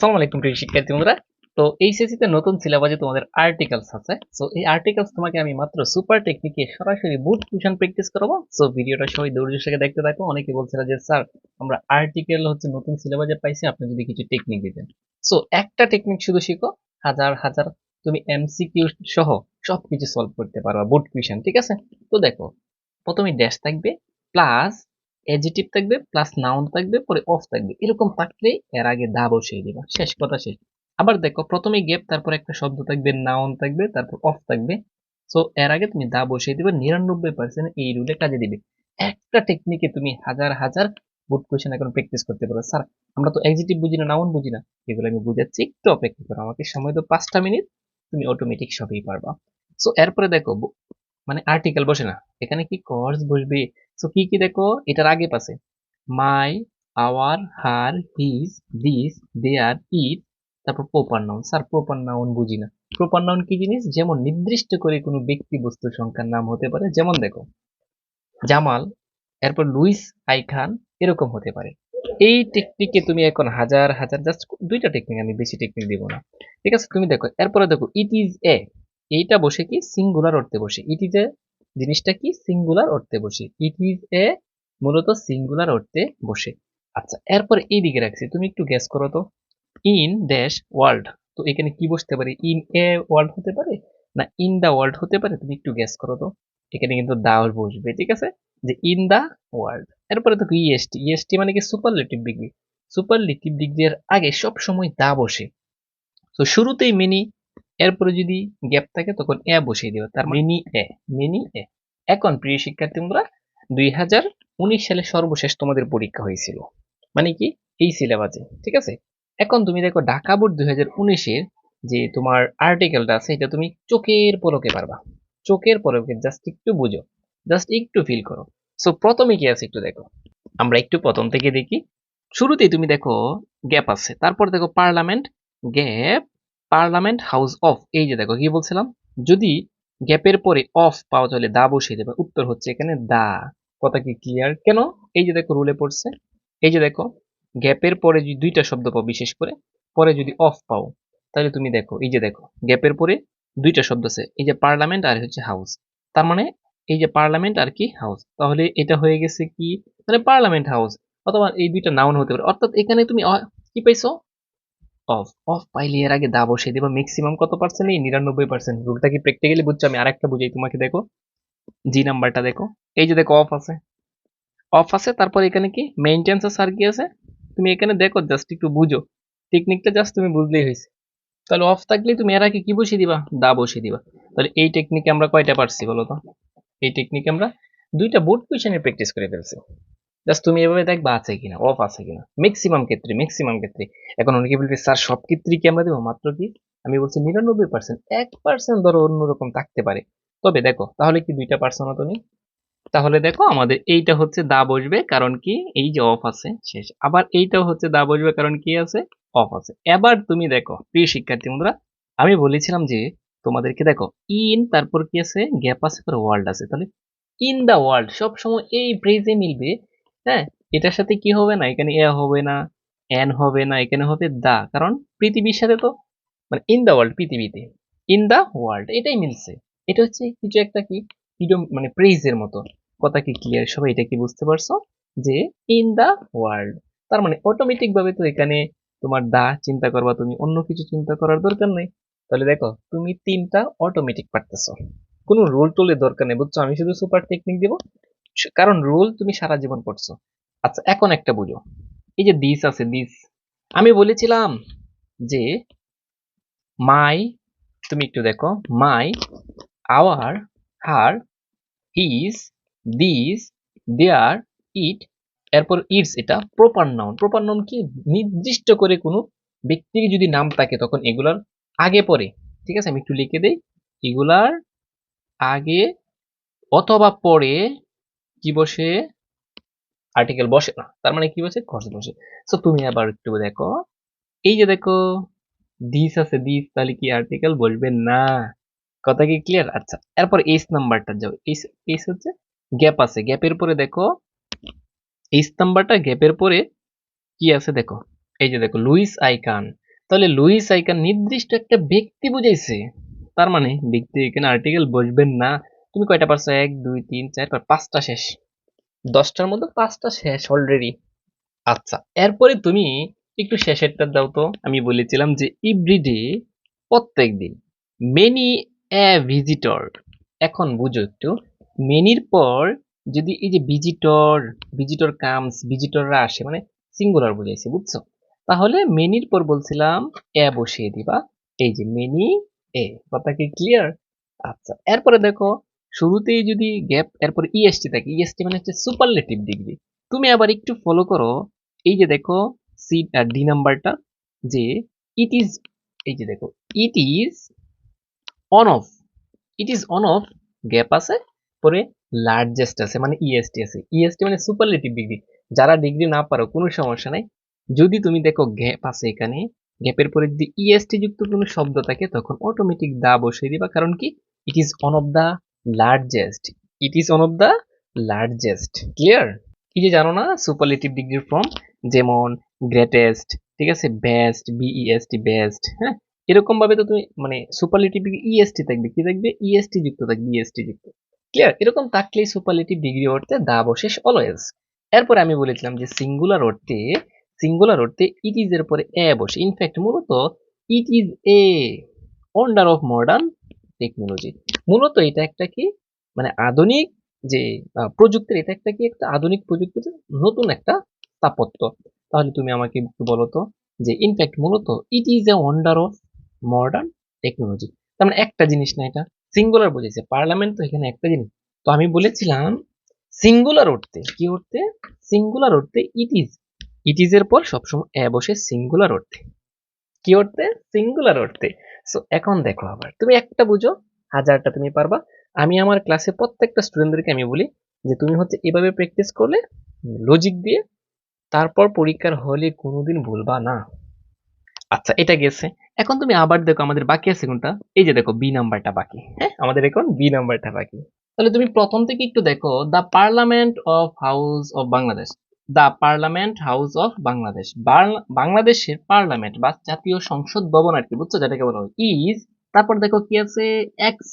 আসসালামু আলাইকুম প্রিয় শিক্ষার্থী বন্ধুরা। তো এইচএসসি তে নতুন সিলেবাসে তোমাদের আর্টিকেলস আছে। সো এই আর্টিকেলস তোমাকে আমি মাত্র সুপার টেকনিকে সরাসরি বুট কুশন প্র্যাকটিস করাবো। সো ভিডিওটা সবাই ধৈর্য সাথে দেখতে থাকো। অনেকে বলছিল যে, স্যার, আমরা আর্টিকেল হচ্ছে নতুন সিলেবাসে পাইছি, আপনি যদি কিছু টেকনিক দিতেন। সো একটা টেকনিক শুধু শিখো। হাজার হাজার তুমি এমসিকিউ সহ সবকিছু সলভ করতে পারবা বুট কুশন ঠিক আছে? তো দেখো, প্রথমে ড্যাশ থাকবে প্লাস এজিটিভ থাকবে প্লাস নাউন থাকবে, পরে অফ থাকবে। এরকম থাকলে এর আগে দা বসিয়ে দিবা। শেষ, কথা শেষ। আবার দেখো প্রথমে গেপ তারপর একটা শব্দ থাকবে নাউন থাকবে, তারপর অফ থাকবে। সো এর আগে তুমি দা বসিয়ে দিবে, নিরানব্বই পার্সেন্ট এই রুলে কাজে দিবে। একটা টেকনিকে তুমি হাজার হাজার বুট কোয়েশন এখন প্র্যাকটিস করতে পারো। স্যার, আমরা তো এক্সিটিভ বুঝি না নাউন বুঝি না। এগুলো আমি বুঝাচ্ছি, একটু অপেক্ষা করো। আমাকে সময় তো পাঁচটা মিনিট তুমি অটোমেটিক সবই পারবা। সো এরপরে দেখো মানে আর্টিকেল বসে না। এখানে কি কর্স বসবে? সো কি কি দেখো? এটার আগে পাশে। My, our, her, his, this, their, it, তারপর proper noun. Sir, proper noun বুঝি না। প্রপার নাউন কি জিনিস? যেমন নির্দিষ্ট করে কোনো ব্যক্তি বস্তু সংখ্যার নাম হতে পারে। যেমন দেখো, জামাল, এরপর লুইস আই খান এরকম হতে পারে। এই টেকনিকে তুমি এখন হাজার হাজার জাস্ট দুইটা টেকনিক আমি বেশি টেকনিক দিব না। ঠিক আছে? তুমি দেখো, এরপরে দেখো ইট ইজ এ এইটা বসে কি? সিঙ্গুলার অর্থে বসে। ইট ইজ এ জিনিসটা কি? সিঙ্গুলার অর্থে বসে। ইট ইজ এ মূলত সিঙ্গুলার অর্থে বসে। আচ্ছা এরপরে এই দিকে রাখছি। তুমি একটু গ্যাস করো তো। ইন ড্যাশ ওয়ার্ল্ড তো এখানে কি বসতে পারে? ইন এ ওয়ার্ল্ড হতে পারে? না ইন দা ওয়ার্ল্ড হতে পারে? তুমি একটু গ্যাস করো তো। এখানে কিন্তু দা বসবে, ঠিক আছে? যে ইন দা ওয়ার্ল্ড এরপরে দেখো ইএসটি ইএসটি মানে কি? সুপারলেটিভ ডিগ্রি সুপারলেটিভ ডিগ্রির আগে সব সময় দা বসে। তো শুরুতেই মিনি এরপরে যদি গ্যাপ থাকে তখন এ বসিয়ে দিবে তার মিনি এ মিনি এ। এখন প্রিয় শিক্ষার্থী তোমরা দুই হাজার উনিশ সালে সর্বশেষ তোমাদের পরীক্ষা হয়েছিল। মানে কি? এই সিলেবাসে ঠিক আছে? এখন তুমি দেখো ঢাকা বোর্ড দুই হাজার উনিশের যে তোমার আর্টিকেলটা আছে এটা তুমি চোখের পলকে পারবা। চোখের পলকে জাস্ট একটু বুঝো। জাস্ট একটু ফিল করো। সো প্রথমে কি আছে একটু দেখো। আমরা একটু প্রথম থেকে দেখি। শুরুতেই তুমি দেখো গ্যাপ আছে। তারপর দেখো parliament gap parliament house of, এই যে দেখো, কি বলছিলাম? যদি গ্যাপের পরে অফ পাওয়া চলে দা বসিয়ে দেবে। উত্তর হচ্ছে এখানে দা। কথা কি ক্লিয়ার কেন? এই যে দেখো রুলে পড়ছে। এই যে দেখো, গ্যাপের পরে যদি দুইটা শব্দ পাও, বিশেষ করে, পরে যদি অফ পাও, তাহলে তুমি দেখো, এই যে দেখো, গ্যাপের পরে দুইটা শব্দ আছে। এই যে পার্লামেন্ট আর হচ্ছে হাউস। তার মানে এই যে পার্লামেন্ট আর কি হাউস। তাহলে এটা হয়ে গেছে কি? মানে পার্লামেন্ট হাউস, অথবা এই দুইটা নাউন হতে পারে। অর্থাৎ এখানে তুমি কি পাইছো? অফ অফ পাইলে এর আগে দা বসিয়ে দেবা। ম্যাক্সিমাম কত পার্সেন্ট এই নিরানব্বই পার্সেন্ট রুলটা কি প্র্যাকটিক্যালি বুঝছ আমি আরেকটা বুঝাই, তোমাকে দেখো। জি নাম্বারটা দেখো। এই যে দেখো অফ আছে। অফ আছে, তারপর এখানে কি? মেইনটেন্স আর কি আছে। তুমি এখানে দেখো জাস্ট একটু বুঝো। টেকনিকটা জাস্ট তুমি বুঝলেই হয়েছে। তাহলে অফ থাকলে তুমি এর আগে কি বসিয়ে দিবা? দা বসিয়ে দিবা। তাহলে এই টেকনিকে আমরা কয়টা পারছি বলো তো? এই টেকনিকে আমরা দুইটা বোর্ড কোয়েশনে প্র্যাকটিস করে ফেলছি। জাস্ট তুমি এভাবে দেখবা আছে কিনা অফ আছে কিনা। ম্যাক্সিমাম ক্ষেত্রে ম্যাক্সিমাম ক্ষেত্রে। এখন অনেকে বলবে, স্যার, সব ক্ষেত্রেই কি আমরা দেবো? মাত্র কি? আমি বলছি, নিরানব্বই পার্সেন্ট এক পার্সেন্ট ধরো অন্যরকম থাকতে পারে। তবে দেখো, তাহলে কি দুইটা পার্সেন্ট তুমি তাহলে দেখো, আমাদের এইটা হচ্ছে দা বসবে, কারণ কি? এই যে অফ আছে, শেষ। আবার এইটাও হচ্ছে দা বসবে, কারণ কি আছে? অফ আছে। এবার তুমি দেখো, প্রিয় শিক্ষার্থী বন্ধুরা, আমি বলেছিলাম যে, তোমাদেরকে দেখো ইন তারপর কি আছে? গ্যাপ আছে পর ওয়ার্ল্ড আছে। তাহলে ইন দা ওয়ার্ল্ড সবসময় এই ব্রেজে মিলবে হ্যাঁ এটার সাথে কি হবে না? এখানে এ হবে না, এন হবে না, এখানে হবে দা। কারণ পৃথিবীর সাথে তো মানে ইন দা ওয়ার্ল্ড পৃথিবীতে। ইন দা ওয়ার্ল্ড এটাই মিলছে। এটা হচ্ছে কিছু একটা কি? মানে প্রেইজের মতো। কথা কি ক্লিয়ার সবাই এটা কি বুঝতে পারছ? যে ইন দা ওয়ার্ল্ড তার মানে অটোমেটিক ভাবে তো এখানে তোমার দা চিন্তা করবা, তুমি অন্য কিছু চিন্তা করার দরকার নেই। তাহলে দেখো, তুমি তিনটা অটোমেটিক পারতেছো। কোনো রুল টুলের দরকার নেই, বুঝছ? আমি শুধু সুপার টেকনিক দিব। কারণ রুল তুমি সারা জীবন পড়ছো। আচ্ছা এখন একটা বুঝো। এই যে দিস আছে দিস আমি বলেছিলাম যে মাই তুমি একটু দেখো my our her his this their it এরপর ইটস এটা প্রপার নাউন প্রপার নাউন কি? নির্দিষ্ট করে কোনো ব্যক্তির যদি নাম থাকে তখন এগুলার আগে পরে ঠিক আছে? আমি একটু লিখে দেই। এগুলার আগে অথবা পরে কি বসে? আর্টিকেল বসে। না, তার মানে কি বসে? খরচ বসে। সো তুমি আবার একটু দেখো। এই যে দেখো দিস আছে দিস তাহলে কি আর্টিকেল বসবে? না। কথা কি ক্লিয়ার আচ্ছা এরপর এইচ নাম্বারটা যাও। এইচ এইচ হচ্ছে গ্যাপ আছে। গ্যাপের পরে দেখো এইচ নাম্বারটা গ্যাপের পরে কি আছে দেখো? এই যে দেখো লুইস আইকান তাহলে লুইস আইকান নির্দিষ্ট একটা ব্যক্তি বুঝাইছে। তার মানে ব্যক্তি এখানে আর্টিকেল বসবেন না। তুমি কয়টা পারছ? এক, দুই, তিন, চার, পাঁচ, পাঁচটা শেষ। দশটার মধ্যে পাঁচটা শেষ অলরেডি আচ্ছা এরপরে তুমি একটু শেষেরটা দাও তো। আমি বলেছিলাম যে এভরিডে প্রত্যেক দিন মেনি এ ভিজিটর এখন বুঝো একটু মেনির পর যদি এই যে ভিজিটর ভিজিটর কামস ভিজিটররা আসে মানে সিঙ্গুলার বুঝাইছে বুঝছ? তাহলে মেনির পর বলছিলাম এ বসিয়ে দিবা। এই যে মেনি এ কথা কি ক্লিয়ার আচ্ছা এরপরে দেখো শুরুতেই যদি গ্যাপ এরপর ইএসটি থাকে ইএসটি মানে হচ্ছে সুপারলেটিভ ডিগ্রি তুমি আবার একটু ফলো করো, এই যে দেখো সি ডি নাম্বারটা যে ইট ইজ এই যে দেখো it is on of it is on of gap আছে, পরে লার্জেস্ট আছে মানে ইএসটি আছে। ইএসটি মানে সুপারলেটিভ ডিগ্রি যারা ডিগ্রি না পারো, কোনো সমস্যা নাই। যদি তুমি দেখো গ্যাপ আছে এখানে গ্যাপের পরে যদি ইএসটি যুক্ত কোনো শব্দ থাকে, তখন অটোমেটিক দা বসিয়ে দিবা। কারণ কি? It is on of the largest it is on of the largest clear কি যে জানো না? সুপারলেটিভ ডিগ্রির ফর্ম যেমন গ্রেটেস্ট ঠিক আছে? বেস্ট বিইএসটি বেস্ট হ্যাঁ? এরকম ভাবে তো তুমি মানে সুপারলেটিভ ইএসটি থাকবে। কি থাকবে? ইএসটি যুক্ত থাকবে ইএসটি যুক্ত। ক্লিয়ার এরকম থাকলেই সুপারলেটিভ ডিগ্রি অর্থে দা বসেস অলওয়েজ এরপরে আমি বলেছিলাম যে সিঙ্গুলার অর্থে সিঙ্গুলার অর্থে ইট ইজ এর পরে এ বসে। ইনফ্যাক্ট মূলত it is a wonder of modern technology মূলত এটা একটা কি? মানে আধুনিক যে প্রযুক্তির, এটা একটা কি? একটা আধুনিক প্রযুক্তির নতুন একটা স্থাপত্য। তাহলে তুমি আমাকে একটু বলো তো যে ইনফ্যাক্ট মূলত it is a wonder of modern technology তার মানে একটা জিনিস না এটা সিঙ্গুলার বুঝেছে পার্লামেন্ট তো এখানে একটা জিনিস। তো আমি বলেছিলাম সিঙ্গুলার অর্থে, কি অর্থে? সিঙ্গুলার অর্থে ইট ইজ ইট ইজ এর পর সবসময় এ বসে সিঙ্গুলার অর্থে। কি অর্থে? সিঙ্গুলার অর্থে। সো এখন দেখো আবার। তুমি একটা বুঝো হাজারটা তুমি পারবা। আমি আমার ক্লাসে প্রত্যেকটা স্টুডেন্টদেরকে আমি বলি যে, তুমি হচ্ছে এভাবে প্র্যাকটিস করলে লজিক দিয়ে তারপর পরীক্ষার হলে কোনোদিন ভুলবা না। আচ্ছা এটা গেছে। এখন তুমি আবার দেখো আমাদের বাকি আছে কোনটা? এই যে দেখো বি নাম্বারটা বাকি। হ্যাঁ আমাদের এখন বি নাম্বারটা বাকি। তাহলে তুমি প্রথম থেকে একটু দেখো the parliament of house of Bangladesh the parliament house of Bangladesh বাংলাদেশের পার্লামেন্ট বা জাতীয় সংসদ ভবন আর কি, বুঝছ? যেটাকে বলা হয়। ইজ তারপর দেখো কি আছে? এক্স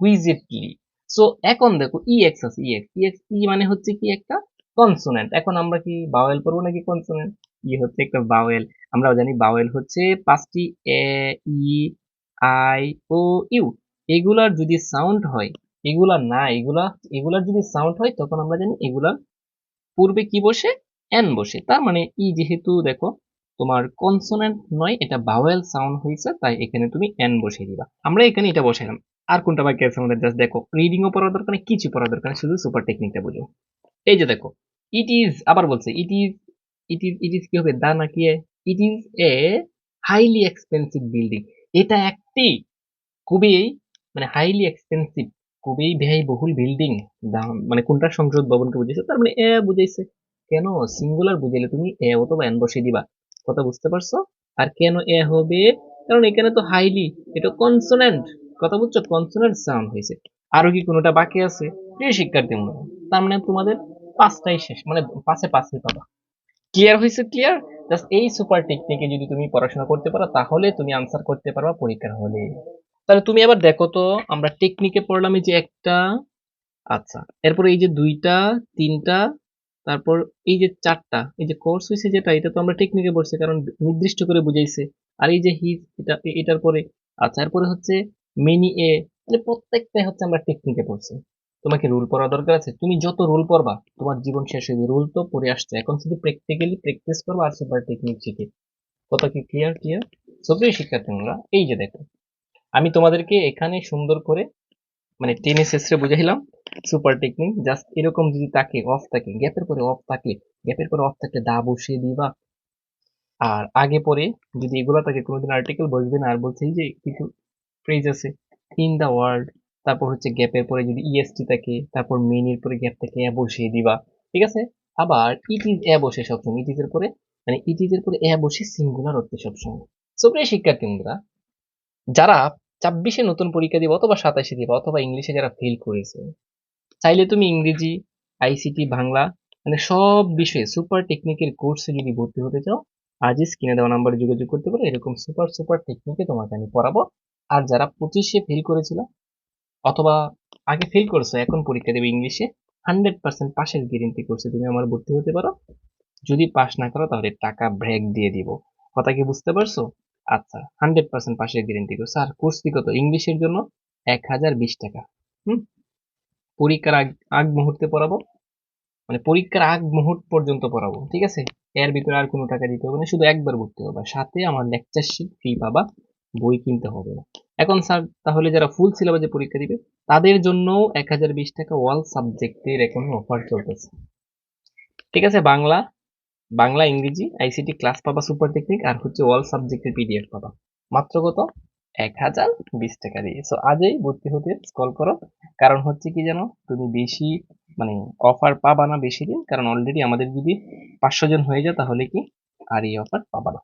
হুইজিটলি সো এখন দেখো ই এক্স আছে ই এক্স ই মানে হচ্ছে কি একটা কনসোনেন্ট এখন আমরা কি বাওয়েল পড়ব নাকি কনসোনেন্ট ই হচ্ছে একটা বাওয়েল আমরা জানি বাওয়েল হচ্ছে পাঁচটি এ, ই, আই, ও, ইউ। এগুলার যদি সাউন্ড হয় এগুলা না, এগুলা, এগুলার যদি সাউন্ড হয়, তখন আমরা জানি এগুলার পূর্বে কি বসে? এন বসে। তার মানে ই যেহেতু দেখো তোমার কনসোনেন্ট নয়, এটা বাওয়েল সাউন্ড হয়েছে, তাই এখানে তুমি এন বসিয়ে দিবা। আমরা এখানে এটা বসাইলাম আর কোনটা বাকি আছে আমাদের? জাস্ট দেখো রিডিংও পড়ার দরকার নেই, কিছু পড়ার দরকার নেই, শুধু সুপার টেকনিকটা বুঝো। এই যে দেখো ইট ইজ আবার বলছে it is it is it is কি হবে? দা নাকি it is a highly expensive building এটা একটি খুবই মানে হাইলি এক্সপেন্সিভ খুবই ব্যয়বহুল বিল্ডিং দাম মানে কোনটা সংসদ ভবনকে বুঝাইছে? তার মানে এ বুঝাইছে। কেন? সিঙ্গুলার বুঝাইলে তুমি এ অথবা এন বসিয়ে দিবা। কথা বুঝতে পারছ? আর কেন এ হবে? কারণ এখানে তো হাইলি এটা কনসোনেন্ট কথা বুঝছ? কনসোনেন্ট সাউন্ড হয়েছে। আরও কি কোনোটা বাকি আছে? প্রিয় শিক্ষার্থী মনে তার মানে তোমাদের পাঁচটাই শেষ মানে পাঁচে পাঁচই পাবা। ক্লিয়ার হয়েছে ক্লিয়ার জাস্ট এই সুপার টেকনিকে যদি তুমি পড়াশোনা করতে পারো, তাহলে তুমি আনসার করতে পারবা পরীক্ষার হলে। তাহলে তুমি আবার দেখো তো, আমরা টেকনিকে পড়লাম এই যে একটা আচ্ছা এরপরে এই যে দুইটা, তিনটা তারপর এই যে চারটা, এই যে কোর্স হয়েছে যেটা, এটা তো আমরা টেকনিকে পড়ছি কারণ নির্দিষ্ট করে বুঝাইছে। আর এই যে হিজ এটা, এটার পরে আচ্ছা এরপরে হচ্ছে মেনি এ মানে প্রত্যেকটাই হচ্ছে আমরা টেকনিকে পড়ছি। তোমাকে রুল পড়া দরকার আছে? তুমি যত রুল পড়বা, তোমার জীবন শেষ হয়ে রুল তো পড়ে আসছে। এখন শুধু প্র্যাকটিক্যালি প্র্যাকটিস করবা আর সুপার টেকনিক শিখে। কত কি ক্লিয়ার ক্লিয়ার সবই শিক্ষার্থীরা এই যে দেখো, আমি তোমাদেরকে এখানে সুন্দর করে মানে টেনে শেষে বুঝাইলাম। সুপার টেকনিক জাস্ট এরকম যদি থাকে অফ থাকে গ্যাপের পরে অফ থাকলে গ্যাপের পরে অফ থাকলে দা বসিয়ে দিবা। আর আগে পরে যদি এগুলো থাকে, কোনোদিন আর্টিকেল বসবে না, আর বলছে যে কিছু ফ্রেজ আছে ইন দা ওয়ার্ল্ড তারপর হচ্ছে গ্যাপের পরে যদি ইএসটি থাকে, তারপর মেনির পরে গ্যাপ থাকে, এ বসিয়ে দিবা। ঠিক আছে? আবার ইট ইজ এ বসে সবসময় ইট ইজ এর পরে মানে ইট ইজ এর পরে এ বসে সিঙ্গুলার অর্থে সবসময়। সো প্রিয় শিক্ষার্থীরা যারা ছাব্বিশে নতুন পরীক্ষা দিবে অথবা সাতাশে দিবে, অথবা ইংলিশে যারা ফেল করেছে চাইলে তুমি ইংরেজি আইসিটি বাংলা মানে সব বিষয়ে সুপার টেকনিকের কোর্সে যদি ভর্তি হতে চাও আজই স্ক্রিনে দেওয়া নাম্বারে যোগাযোগ করতে পারো। এরকম সুপার সুপার টেকনিকে তোমাকে আমি পড়াবো। আর যারা পঁচিশে ফেল করেছিল, অথবা আগে ফেল করছ, এখন পরীক্ষা দেবে ইংলিশে হান্ড্রেড পার্সেন্ট পাশের গ্যারেন্টি করছে তুমি আমার ভর্তি হতে পারো। যদি পাস না করো, তাহলে টাকা ব্রেক দিয়ে দিব। কথা কি বুঝতে পারছ? আচ্ছা হান্ড্রেড পার্সেন্ট পাশের গ্যারেন্টি করছে আর কোর্স ফি কত? ইংলিশের জন্য এক হাজার বিশ টাকা। হুম? পরীক্ষার আগ আগ মুহূর্তে পড়াবো। মানে পরীক্ষার আগ মুহূর্ত পর্যন্ত পড়াবো, ঠিক আছে? এর ভিতরে আর কোনো টাকা দিতে হবে না, শুধু একবার ভর্তি হবে। সাথে আমার লেকচার শিট ফ্রি পাবা, বই কিনতে হবে না। এখন স্যার তাহলে যারা ফুল সিলেবাসে পরীক্ষা দিবে, তাদের জন্য এক হাজার বিশ টাকা ওয়াল সাবজেক্টের এখন অফার চলতেছে। ঠিক আছে? বাংলা বাংলা, ইংরেজি আইসিটি ক্লাস পাবা সুপার টেকনিক আর হচ্ছে অল সাবজেক্টের পিডিএফ পাবা। মাত্র কত? এক হাজার বিশ টাকা দিয়ে। সো আজই ভর্তি হতে কল করো। কারণ হচ্ছে কি জানো? তুমি বেশি মানে অফার পাবা না বেশি দিন। কারণ অলরেডি আমাদের যদি পাঁচশো জন হয়ে যায়, তাহলে কি আর এই অফার পাবা না।